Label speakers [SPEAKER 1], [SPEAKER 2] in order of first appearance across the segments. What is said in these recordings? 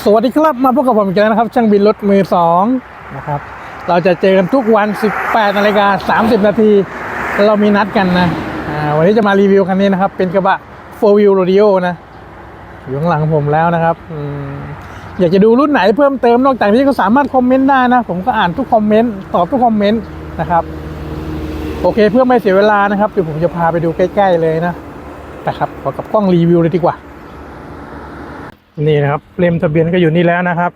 [SPEAKER 1] สวัสดีครับมาพบกับผมอีกแล้วนะครับ ช่างบินรถมือสองนะครับ เราจะเจอกันทุกวัน 18นาฬิกา30 นาทีเรามีนัดกันนะวันนี้จะมารีวิวคันนี้นะครับ เป็นกระบะ4 wheel rodeo นะอยู่ข้างหลังผมแล้วนะครับอืมอยากจะดูรุ่นไหนเพิ่มเติมนอกจากนี้ก็สามารถคอมเมนต์ได้นะ ผมก็อ่านทุกคอมเมนต์ตอบทุกคอมเมนต์นะครับโอเคเพื่อไม่เสียเวลานะครับเดี๋ยวผมจะพาไปดูใกล้ ๆ เลยนะนะครับขอกับกล้องรีวิวเลยดีกว่า นี่นะครับเล่มทะเบียนก็อยู่นี่แล้วนะครับ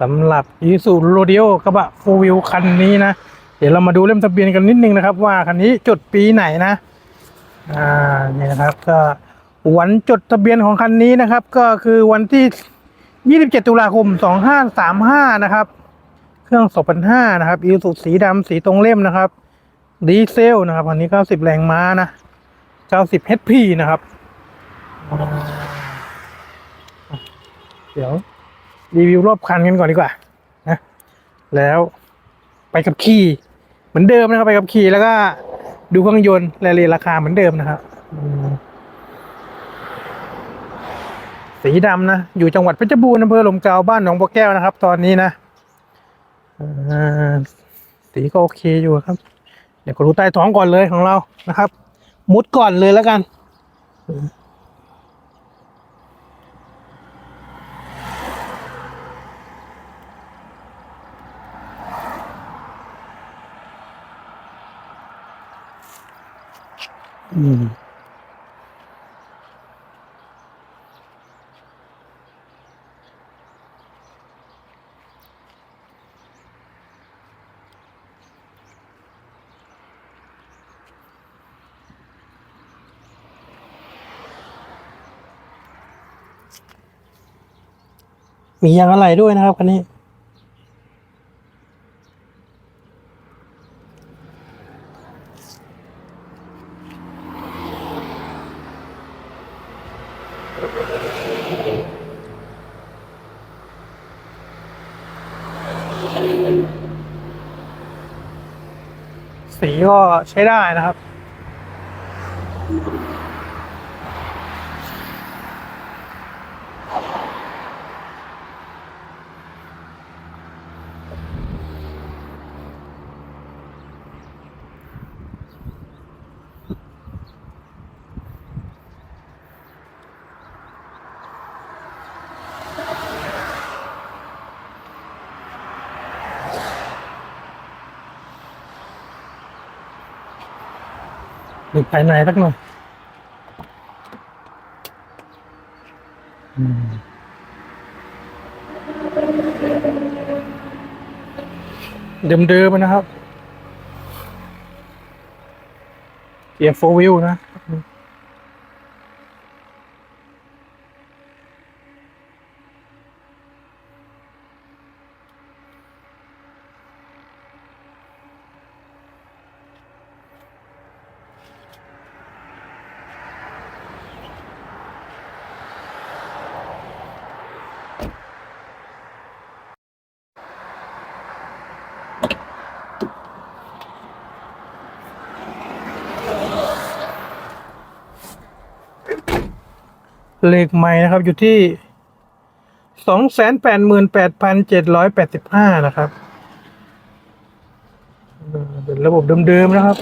[SPEAKER 1] สำหรับอีซูโรดิโอกระบะโฟวิลคันนี้นะ เดี๋ยวเรามาดูเล่มทะเบียนกันนิดนึงนะครับ ว่าคันนี้จดปีไหนนะอ่านี่นะครับก็วันจดทะเบียนของคันนี้นะครับ ก็คือวันที่ 27 ตุลาคม 2535 นะครับ เครื่อง 2005 นะครับอีซูสีดำสีตรงเล่มนะครับดีเซลนะครับคันนี้ 90 แรงม้านะ 90 HP นะครับ เดี๋ยวรีวิวรอบคันกันก่อนดีกว่านะแล้วไปกับขี่เหมือนเดิมนะครับ ไปกับขี่แล้วก็ดูเครื่องยนต์รายละเอียดราคาเหมือนเดิมนะครับสีดำนะ อยู่จังหวัดเพชรบูรณ์อำเภอหลมเกาบ้านหนองบัวแก้วนะครับ ตอนนี้นะสีก็โอเคอยู่ครับ เดี๋ยวก็ดูใต้ท้องก่อนเลยของเรานะครับ มุดก่อนเลยแล้วกัน อืมมียางอะไรด้วยนะครับคันนี้ สีก็ใช้ได้นะครับ ดูภายในสักหน่อยอืมเดิมๆนะครับเกียร์โฟวิลนะ เลขใหม่นะครับอยู่ที่สองแสนแปดหมื่นแปดพันเจ็ดร้อยแปดสิบห้านะครับเออเป็นระบบเดิมๆนะครับ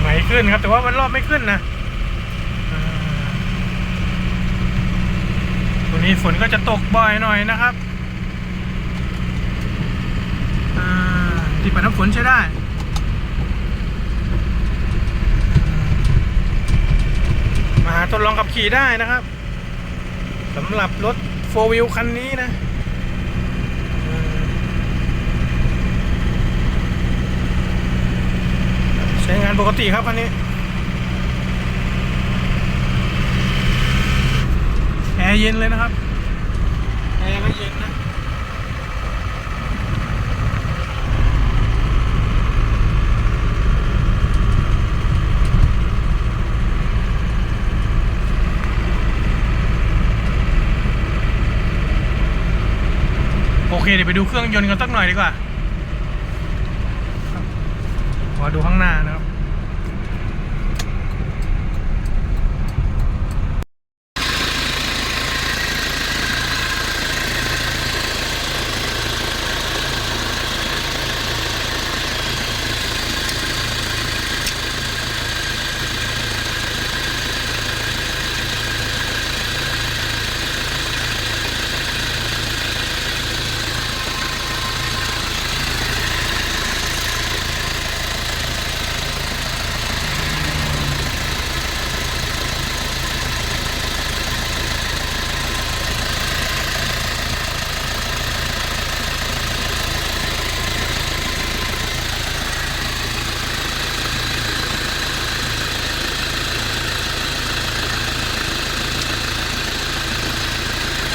[SPEAKER 1] ใหม่ขึ้นครับ แต่ว่ามันรอบไม่ขึ้นนะอ่าตัว นี้ฝนก็จะตกบ่อยหน่อยนะครับที่ปัดน้ำฝนใช้ได้มาทดลองขับขี่ได้นะครับสำหรับรถโฟวิลคันนี้นะใช้งานปกติครับคันนี้ แอ ร์เย็นเลยนะครับแอร์ก็เย็นนะอโอเคเดี๋ยวไปดูเครื่องยนต์กันสักหน่อยดีกว่าครับขอดูข้างหน้านะครับ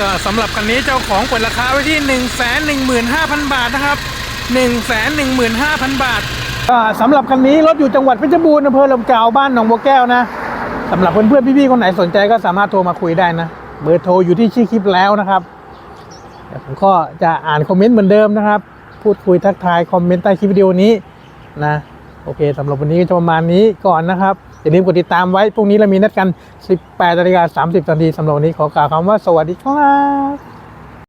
[SPEAKER 1] ก็สำหรับคันนี้เจ้าของเปิดราคาไว้ที่ 1 1 5 0 0 0 บาทนะครับ 1 1 5 0 0 0 บาทก็สำหรับคันนี้รถอยู่จังหวัดเพชรบูรณ์อำเภอลมเก่าบ้านหนองบัวแก้วนะสำหรับเพื่อนๆพี่ๆคนไหนสนใจก็สามารถโทรมาคุยได้นะเบอร์โทรอยู่ที่ชื่อคลิปแล้วนะครับเดี๋ยวผมก็จะอ่านคอมเมนต์เหมือนเดิมนะครับ พูดคุยทักทายคอมเมนต์ใต้คลิปวิดีโอนี้นะโอเคสำหรับวันนี้ก็จะประมาณนี้ก่อนนะครับ อย่าลืมกดติดตามไว้พรุ่งนี้เรามีนัดกัน 18นาฬิกา30นาทีสำหรับวันนี้ขอกล่าวคำว่าสวัสดีครับ